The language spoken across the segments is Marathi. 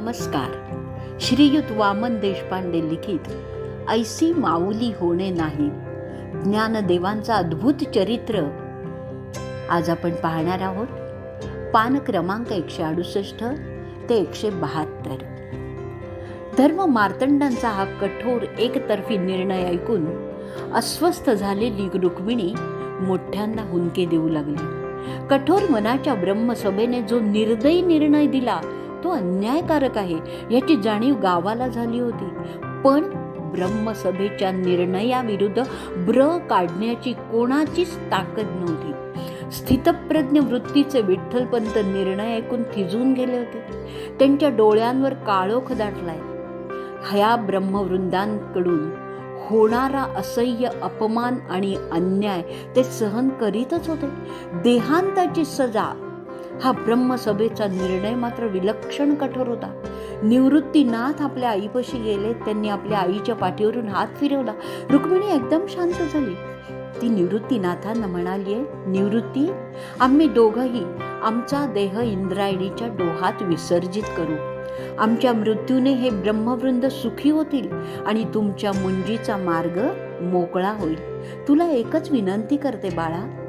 नमस्कार. श्रीयुत वामन देशपांडे लिखित ऐसी माऊली होणे नाही. ज्ञानदेवांचं अद्भुत चरित्र. आज आपण पाहणार आहोत पान क्रमांक एकशे अडुसष्ट ते एकशे बहात्तर. धर्म मार्तंडांचा हा कठोर एकतर्फी निर्णय ऐकून अस्वस्थ झालेली रुक्मिणी मोठ्यांना हुंके देऊ लागली. कठोर मनाच्या ब्रह्मसभेने जो निर्दयी निर्णय दिला तो अन्यायकारक आहे. याची जाणीव गावाला झाली होती. पण ब्रह्मसभेच्या निर्णयाविरुद्ध ब्र काढण्याची कोणाचीच ताकद नव्हती. स्थितप्रज्ञ वृत्तीचे विठ्ठलपंत निर्णय ऐकून थिजून गेले होते. त्यांच्या डोळ्यांवर काळोख दाटलाय ह्या ब्रह्मवृंदांकडून होणारा असह्य अपमान आणि अन्याय ते सहन करीतच होते. देहांताची सजा हा ब्रह्मसभेचा निर्णय मात्र विलक्षण कठोर होता. निवृत्तीनाथ आपल्या आईपाशी गेले त्यांनी आपल्या आईच्या पाठीवरून हात फिरवला. रुक्मिणी एकदम शांत झाली. ती निवृत्तीनाथांना म्हणाली निवृत्ती आम्ही दोघंही आमचा देह इंद्रायणीच्या डोहात विसर्जित करू. आमच्या मृत्यूने हे ब्रह्मवृंद सुखी होतील आणि तुमच्या मुंजीचा मार्ग मोकळा होईल. तुला एकच विनंती करते बाळा.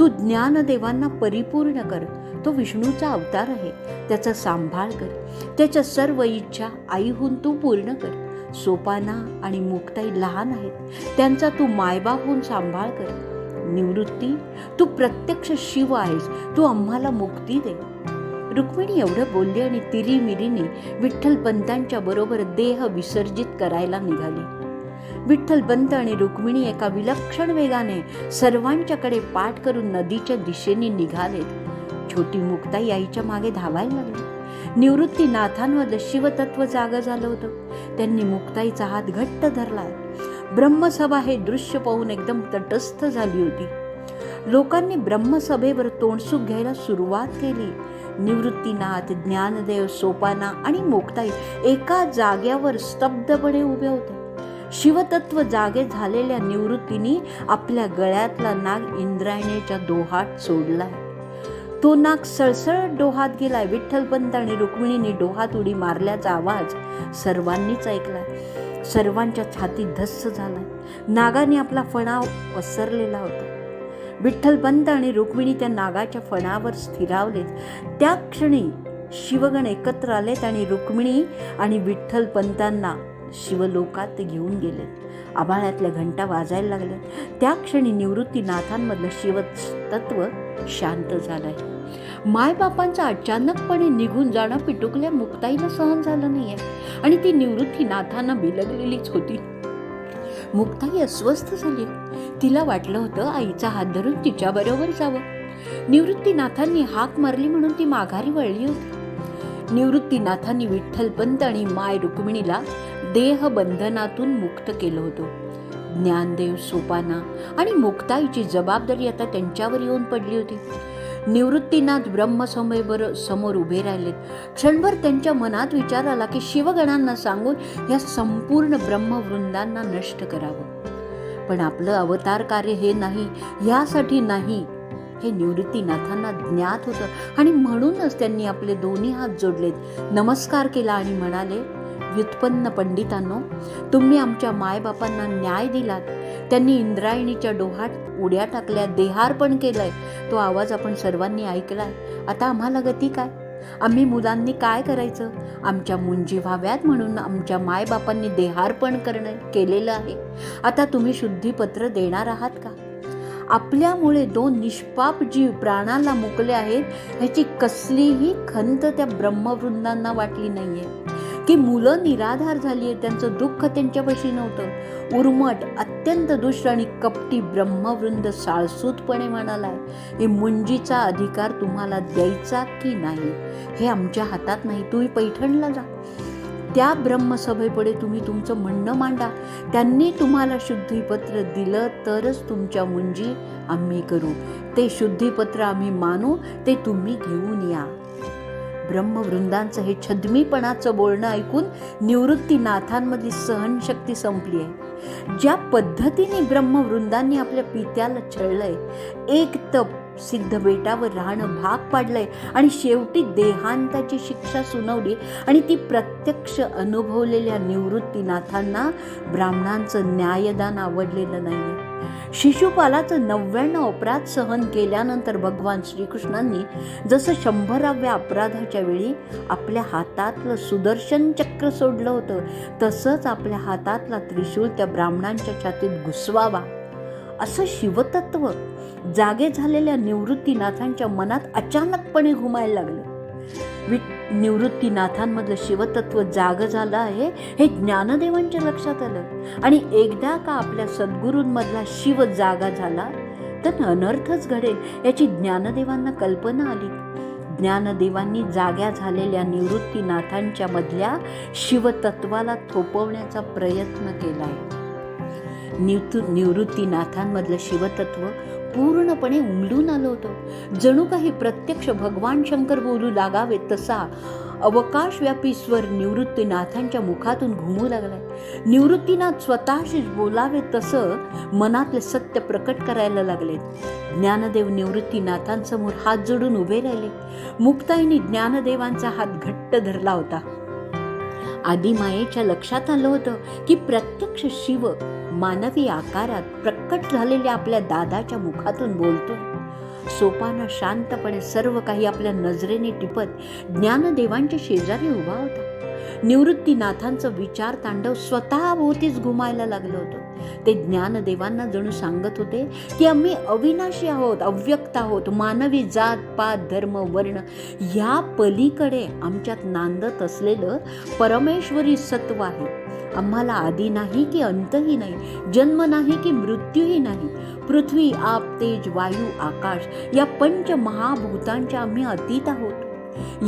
तू ज्ञानदेवांना परिपूर्ण कर. तो विष्णूचा अवतार आहे. त्याचा सांभाळ कर. त्याच्या सर्व इच्छा आईहून तू पूर्ण कर. सोपाना आणि मुक्ताई लहान आहेत. त्यांचा तू मायबाप होऊन सांभाळ कर. निवृत्ती तू प्रत्यक्ष शिव आहेस. तू आम्हाला मुक्ती दे. रुक्मिणी एवढं बोलली आणि तिरीमिरीने विठ्ठलपंतांच्या बरोबर देह विसर्जित करायला निघाली. विठ्ठलपंत आणि रुक्मिणी एका विलक्षण वेगाने सर्वांच्याकडे पाठ करून नदीच्या दिशेने निघालेत. छोटी मुक्ताई आईच्या मागे धावायला लागली. निवृत्तीनाथांवर शिवतत्व जागं झालं होतं. त्यांनी मुक्ताईचा हात घट्ट धरला. ब्रह्मसभा हे दृश्य पाहून एकदम तटस्थ झाली होती. लोकांनी ब्रह्मसभेवर तोंडसूक घ्यायला सुरुवात केली. निवृत्तीनाथ ज्ञानदेव सोपाना आणि मोक्ताई एका जाग्यावर स्तब्धपणे उभे होते. शिवतत्व जागे झालेल्या निवृत्तीने आपल्या गळ्यातला नाग इंद्रायणीच्या दोहात सोडला. तो नाग सळसळ डोहात गेलाय. विठ्ठलपंत आणि रुक्मिणीने डोहात उडी मारल्याचा आवाज सर्वांनीच ऐकला सर्वांच्या छातीत धस्स झालाय. नागाने आपला फणा पसरलेला होता. विठ्ठलपंत आणि रुक्मिणी त्या नागाच्या फणावर स्थिरावलेत. त्या क्षणी शिवगण एकत्र आलेत आणि रुक्मिणी आणि विठ्ठलपंतांना शिवलोकात घेऊन गेले. आभाळातल्या घंटा वाजायला लागल्या. त्या क्षणी निवृत्तीनाथांमधलं शिवतत्व शांत झालंय. मायबापांचं अचानकपणे निघून जाणं पिटुकल्या मुक्ताईला सहन झालं नाही आहे आणि ती निवृत्तीनाथांना बिलगलेलीच होती. मुक्ताई अस्वस्थ झाली. तिला वाटलं होतं आईचा हात धरून तिच्याबरोबर जावं. निवृत्तीनाथांनी हाक मारली म्हणून ती माघारी वळली होती. निवृत्तीनाथांनी विठ्ठलपंत आणि माय रुक्मिणीला देहबंधनातून मुक्त केलं होतं. ज्ञानदेव सोपाना आणि मुक्ताईची जबाबदारी आता त्यांच्यावर येऊन पडली होती. निवृत्तीनाथ ब्रह्मसमयवर समोर उभे राहिलेत. क्षणभर त्यांच्या मनात विचार आला की शिवगणांना सांगून या संपूर्ण ब्रह्मवृंदांना नष्ट करावं. पण आपलं अवतार कार्य हे नाही यासाठी नाही. हे निवृत्तीनाथांना ज्ञात होतं आणि म्हणूनच त्यांनी आपले दोन्ही हात जोडलेत. नमस्कार केला आणि म्हणाले व्युत्पन्न पंडितांनो तुम्ही आमच्या मायबापांना न्याय दिलात. त्यांनी इंद्रायणीच्या डोहात उड्या टाकल्या देहार्पण केलंय. तो आवाज आपण सर्वांनी ऐकलाय. आता आम्हाला गती काय? आम्ही मुलांनी काय करायचं? आमच्या मुंजी व्हाव्यात म्हणून आमच्या मायबापांनी देहार्पण करणं केलेलं आहे. आता तुम्ही शुद्धीपत्र देणार आहात का? आपल्यामुळे दोन निष्पाप जीव प्राणाला मुकले आहेत ह्याची कसलीही खंत त्या ब्रह्मवृंदांना वाटली नाहीये. की मुलं निराधार झाली आहेत त्यांचं दुःख त्यांच्यापाशी नव्हतं. उर्मट अत्यंत दुष्ट आणि कपटी ब्रह्मवृंद साळसूतपणे म्हणालाय हे मुंजीचा अधिकार तुम्हाला द्यायचा की नाही? हे आमच्या हातात नाही तुम्ही पैठणला जा. त्या ब्रह्मसभेपुढे तुम्ही तुमचं म्हणणं मांडा. त्यांनी तुम्हाला शुद्धीपत्र दिलं तरच तुमच्या मुंजी आम्ही करू. ते शुद्धीपत्र आम्ही मानू ते तुम्ही घेऊन या. ब्रह्मवृंदांचं हे छद्मीपणाचं बोलणं ऐकून निवृत्तीनाथांमधली सहनशक्ती संपली आहे. ज्या पद्धतीने ब्रह्मवृंदांनी आपल्या पित्याला छळलंय एक तप सिद्ध बेटावर राहणं भाग पाडलंय आणि शेवटी देहांताची शिक्षा सुनावली आणि ती प्रत्यक्ष अनुभवलेल्या निवृत्तीनाथांना ब्राह्मणांचं न्यायदान आवडलेलं नाही शिशुपालाचं नव्याण्णव अपराध सहन केल्यानंतर भगवान श्रीकृष्णांनी जसं शंभराव्या अपराधाच्या वेळी आपल्या हातातलं सुदर्शन चक्र सोडलं होतं तसंच आपल्या हातातला त्रिशूल त्या ब्राह्मणांच्या छातीत घुसवावा. असं शिवतत्व जागे झालेल्या निवृत्तीनाथांच्या मनात अचानकपणे घुमायला लागलं. वि निवृत्तीनाथांमधलं शिवतत्व जाग झालं आहे हे ज्ञानदेवांच्या लक्षात आलं. आणि एकदा का आपल्या सद्गुरूंमधला शिव जागा झाला तर अनर्थच घडेल याची ज्ञानदेवांना कल्पना आली. ज्ञानदेवांनी जाग्या झालेल्या निवृत्तीनाथांच्या मधल्या शिवतत्वाला थोपवण्याचा प्रयत्न केला. आहे निवृत्ती निवृत्तीनाथांमधलं शिवतत्व पूर्णपणे उमलून आलं होतं. जणू काही प्रत्यक्ष भगवान शंकर बोलू लागावे तसा अवकाशव्यापी स्वर निवृत्तीनाथांच्या मुखातून घुमू लागलाय. निवृत्तीनाथ स्वतःशीच बोलावे तसं मनातले सत्य प्रकट करायला लागले ज्ञानदेव निवृत्तीनाथांसमोर हात जोडून उभे राहिले. मुक्ताईने ज्ञानदेवांचा हात घट्ट धरला होता. आदिमायेच्या लक्षात आलं होतं की प्रत्यक्ष शिव मानवी आकारात प्रकट झालेल्या आपल्या दादाच्या मुखातून बोलतोय सोपानं शांतपणे सर्व काही आपल्या नजरेने टिपत ज्ञानदेवांच्या शेजारी उभा होता. निवृत्तीनाथांचं विचार तांडव स्वतःभोवतीच घुमायला लागलं होतं. ते ज्ञानदेवांना जणू सांगत होते की आम्ही अविनाशी आहोत अव्यक्त आहोत मानवी जात पात धर्म वर्ण या पलीकडे आमच्यात नांदत असलेलं परमेश्वरी सत्व आहे. आम्हाला आधी नाही की अंतही नाही जन्म नाही की मृत्यूही नाही. पृथ्वी आप तेज वायू आकाश या पंच महाभूतांच्या आम्ही अतीत आहोत.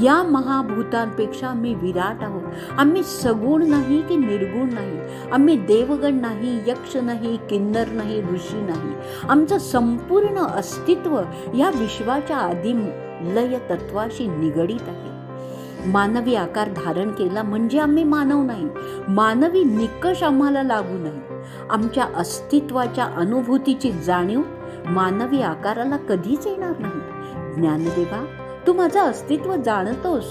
या महाभूतांपेक्षा आम्ही विराट आहोत. आम्ही सगुण नाही की निर्गुण नाही. आम्ही देवगण नाही यक्ष नाही किन्नर नाही ऋषी नाही. आमचं संपूर्ण अस्तित्व या विश्वाच्या आदिम लय तत्वाशी निगडीत आहे. मानवी आकार धारण केला म्हणजे आम्ही मानव नाही. मानवी निकष आम्हाला लागू नाही. आमच्या अस्तित्वाच्या अनुभूतीची जाणीव मानवी आकाराला कधीच येणार नाही. ज्ञानदेवा तू माझं अस्तित्व जाणतोस.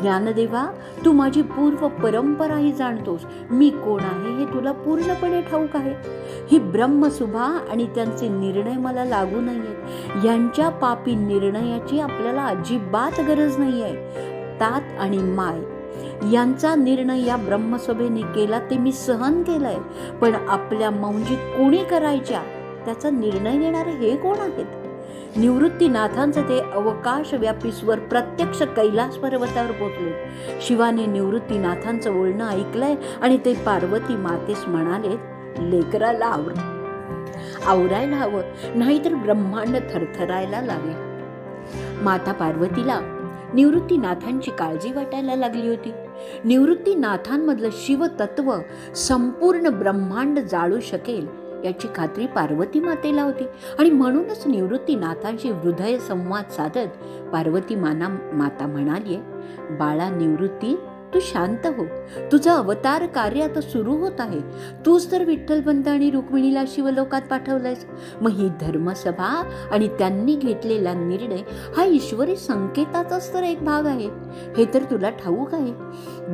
ज्ञानदेवा तू माझी पूर्व परंपराही जाणतोस. मी कोण आहे हे तुला पूर्णपणे ठाऊक आहे. ही ब्रह्मसुभा आणि त्यांचे निर्णय मला लागू नाही आहेत यांच्या पापी निर्णयाची आपल्याला अजिबात गरज नाही आहे तात आणि माय. यांचा निर्णय या ब्रह्मसभेने केला ते मी सहन केलंय. पण आपल्या मौंजी कोणी करायच्या? त्याचा निर्णय घेणारे हे कोण आहेत? निवृत्तीनाथांचं ते अवकाश स्वर प्रत्यक्ष कैलास पर्वतावर पोचले. शिवाने निवृत्तीनाथांचं बोलणं ऐकलंय आणि ते पार्वती मातेस म्हणाले लेकराला आवर आवरायला हवं. नाहीतर ब्रह्मांड थरथरायला लागेल. माता पार्वतीला निवृत्तीनाथांची काळजी वाटायला लागली होती. निवृत्तीनाथांमधलं शिवतत्व संपूर्ण ब्रह्मांड जाळू शकेल याची खात्री पार्वती मातेला होती. आणि म्हणूनच निवृत्तीनाथांशी हृदय संवाद साधत पार्वती माना माता म्हणाली बाळा निवृत्ती तू शांत हो. तुझं अवतार कार्य आता सुरू होत आहे. तूच तर विठ्ठलपंत आणि रुक्मिणीला शिवलोकात पाठवलंयस. मग ही धर्मसभा आणि त्यांनी घेतलेला निर्णय हा ईश्वरी संकेताचाच तर एक भाग आहे. हे तर तुला ठाऊक आहे.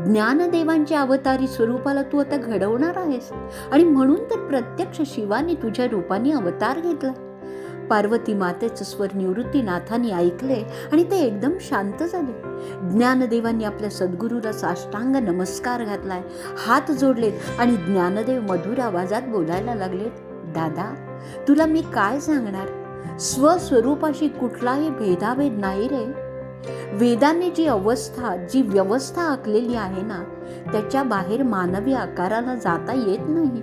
ज्ञानदेवांच्या अवतारी स्वरूपाला तू आता घडवणार आहेस. आणि म्हणून तर प्रत्यक्ष शिवाने तुझ्या रूपाने अवतार घेतला. पार्वती मातेचं स्वर निवृत्तीनाथांनी ऐकले आणि ते एकदम शांत झाले. ज्ञानदेवांनी आपल्या सद्गुरूला साष्टांग नमस्कार घातलाय. हात जोडलेत आणि ज्ञानदेव मधुर आवाजात बोलायला लागलेत दादा तुला मी काय सांगणार? स्वस्वरूपाशी कुठलाही भेदाभेद नाही रे. वेदाने जी अवस्था जी व्यवस्था आखलेली आहे ना त्याच्या बाहेर मानवी आकाराला जाता येत नाही.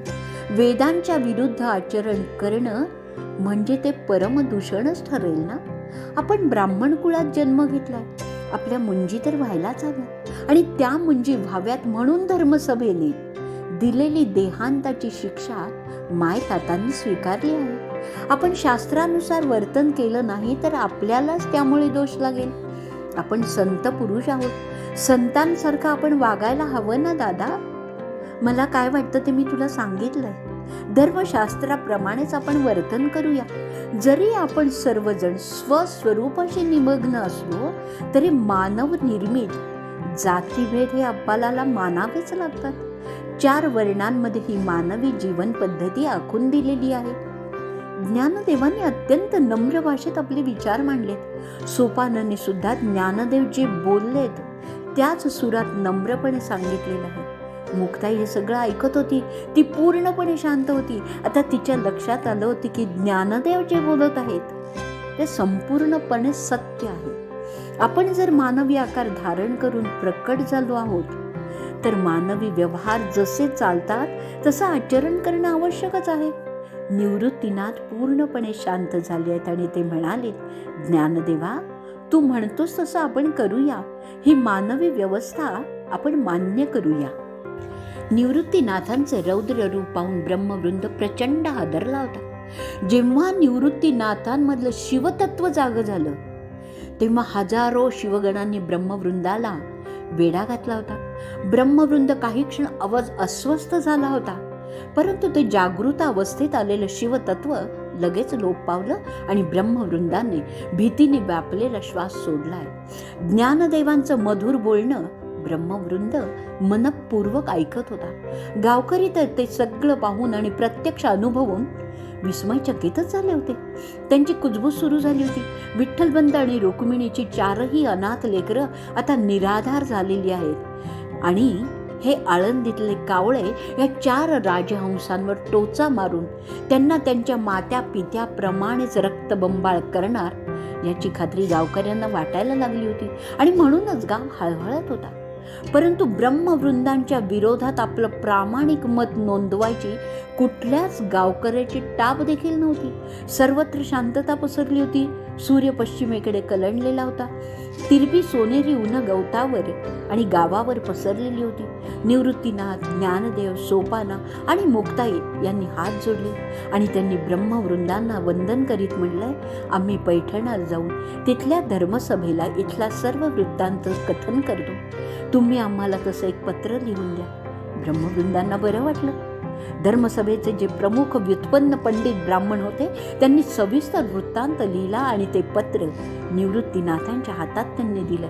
वेदांच्या विरुद्ध आचरण करणं म्हणजे ते परमदूषणच ठरेल ना? आपण ब्राह्मण कुळात जन्म घेतलाय. आपल्या मुंजी तर व्हायलाच हव्या. आणि त्या मुंजी व्हाव्यात म्हणून धर्मसभेने दिलेली देहांताची शिक्षा माय तातांनी स्वीकारली आहे. आपण शास्त्रानुसार वर्तन केलं नाही तर आपल्यालाच त्यामुळे दोष लागेल. आपण संत पुरुष आहोत. संतांसारखं आपण वागायला हवं ना दादा? मला काय वाटतं ते मी तुला सांगितलंय. धर्मशास्त्राप्रमाणेच आपण वर्तन करूया. जरी आपण सर्वजण स्वस्वरूपाशी निमग्न असलो तरी मानव निर्मित जातीभेद हे आपल्याला मानावेच लागतात. चार वर्णांमध्ये ही मानवी जीवन पद्धती आखून दिलेली आहे. ज्ञानदेवाने अत्यंत नम्र भाषेत आपले विचार मांडलेत. सोपानने सुद्धा ज्ञानदेव जे बोललेत. त्याच सुरात नम्रपणे सांगितलेलं आहे. मुक्ताई हे सगळं ऐकत होती. ती पूर्णपणे शांत होती. आता तिच्या लक्षात आलं होती की ज्ञानदेव जे बोलत आहेत ते संपूर्णपणे सत्य आहे. आपण जर मानवी आकार धारण करून प्रकट झालो आहोत तर मानवी व्यवहार जसे चालतात तसं आचरण करणं आवश्यकच आहे. निवृत्तीनाथ पूर्णपणे शांत झाले आहेत आणि ते म्हणाले ज्ञानदेवा तू म्हणतोस तसं आपण करूया. ही मानवी व्यवस्था आपण मान्य करूया. निवृत्तीनाथांचे रौद्र रूप पाहून ब्रह्मवृंद प्रचंड हादरला होता. जेव्हा निवृत्तीनाथांमधलं शिवतत्व जाग झालं तेव्हा हजारो शिवगणांनी ब्रह्मवृंदाला वेढा घातला होता. ब्रह्मवृंद काही क्षण आवाज अस्वस्थ झाला होता परंतु ते जागृत अवस्थेत आलेलं शिवतत्व लगेच लोप पावलं आणि ब्रह्मवृंदाने भीतीने व्यापलेला श्वास सोडलाय. ज्ञानदेवांचं मधुर बोलणं ब्रह्मवृंद मनपूर्वक ऐकत होता. गावकरी तर ते सगळं पाहून आणि प्रत्यक्ष अनुभवून विस्मयचकितच झाले होते. त्यांची कुजबूज सुरू झाली होती. विठ्ठलबंद आणि रुक्मिणीची चारही अनाथ लेकरं आता निराधार झालेली आहेत. आणि हे आळंदीतले कावळे या चार राजहंसांवर टोचा मारून त्यांना त्यांच्या मात्या पित्याप्रमाणेच रक्तबंबाळ करणार याची खात्री गावकऱ्यांना वाटायला लागली होती. आणि म्हणूनच गाव हळहळत होता. परंतु ब्रह्मवृंदांच्या विरोधात आपलं प्रामाणिक मत नोंदवायची कुठल्याच गावकऱ्याची टाप देखील नव्हती. सर्वत्र शांतता पसरली होती. सूर्य पश्चिमेकडे कलंडलेला होता. तिरबी सोनेरी उन गवतावर आणि गावावर पसरलेली होती. निवृत्तीनाथ ज्ञानदेव सोपाना आणि मुक्ताई यांनी हात जोडले. आणि त्यांनी ब्रह्मवृंदांना वंदन करीत म्हणलंय आम्ही पैठणात जाऊन तिथल्या धर्मसभेला इथला सर्व वृत्तांत कथन करतो. तुम्ही आम्हाला तसं एक पत्र लिहून द्या. ब्रह्मवृंदांना बरं वाटलं. धर्मसभेचे जे प्रमुख व्युत्पन्न पंडित ब्राह्मण होते त्यांनी सविस्तर वृत्तांत लिहिला आणि ते पत्र निवृत्तीनाथांच्या हातात त्यांनी दिलं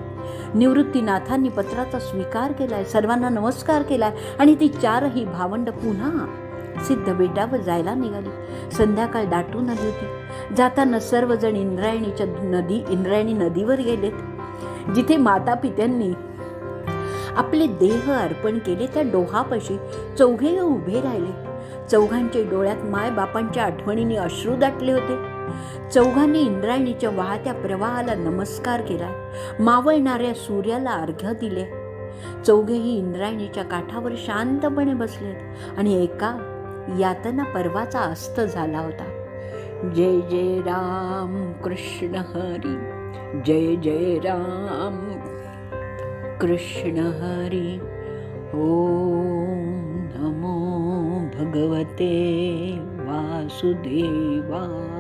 निवृत्तीनाथांनी पत्राचा स्वीकार केलाय सर्वांना नमस्कार केलाय आणि ती चारही भावंड पुन्हा सिद्ध बेटावर जायला निघाली. संध्याकाळ दाटून आली होती. जाताना सर्वजण इंद्रायणीच्या नदी इंद्रायणी नदीवर गेलेत. जिथे माता पित्यांनी आपले देह अर्पण केले त्या डोहापाशी. चौघे उभे राहिले. चौघांच्या डोळ्यात मायबापांच्या आठवणीने अश्रू दाटले होते. चौघांनी इंद्रायणीच्या वाहत्या प्रवाहाला नमस्कार केला. मावळणाऱ्या सूर्याला अर्घ्य दिले. चौघेही इंद्रायणीच्या काठावर शांतपणे बसलेत आणि एका यातना पर्वाचा अस्त झाला होता. जय जय राम कृष्ण हरी. जय जय राम कृष्ण हरी। ओम नमो भगवते वासुदेवा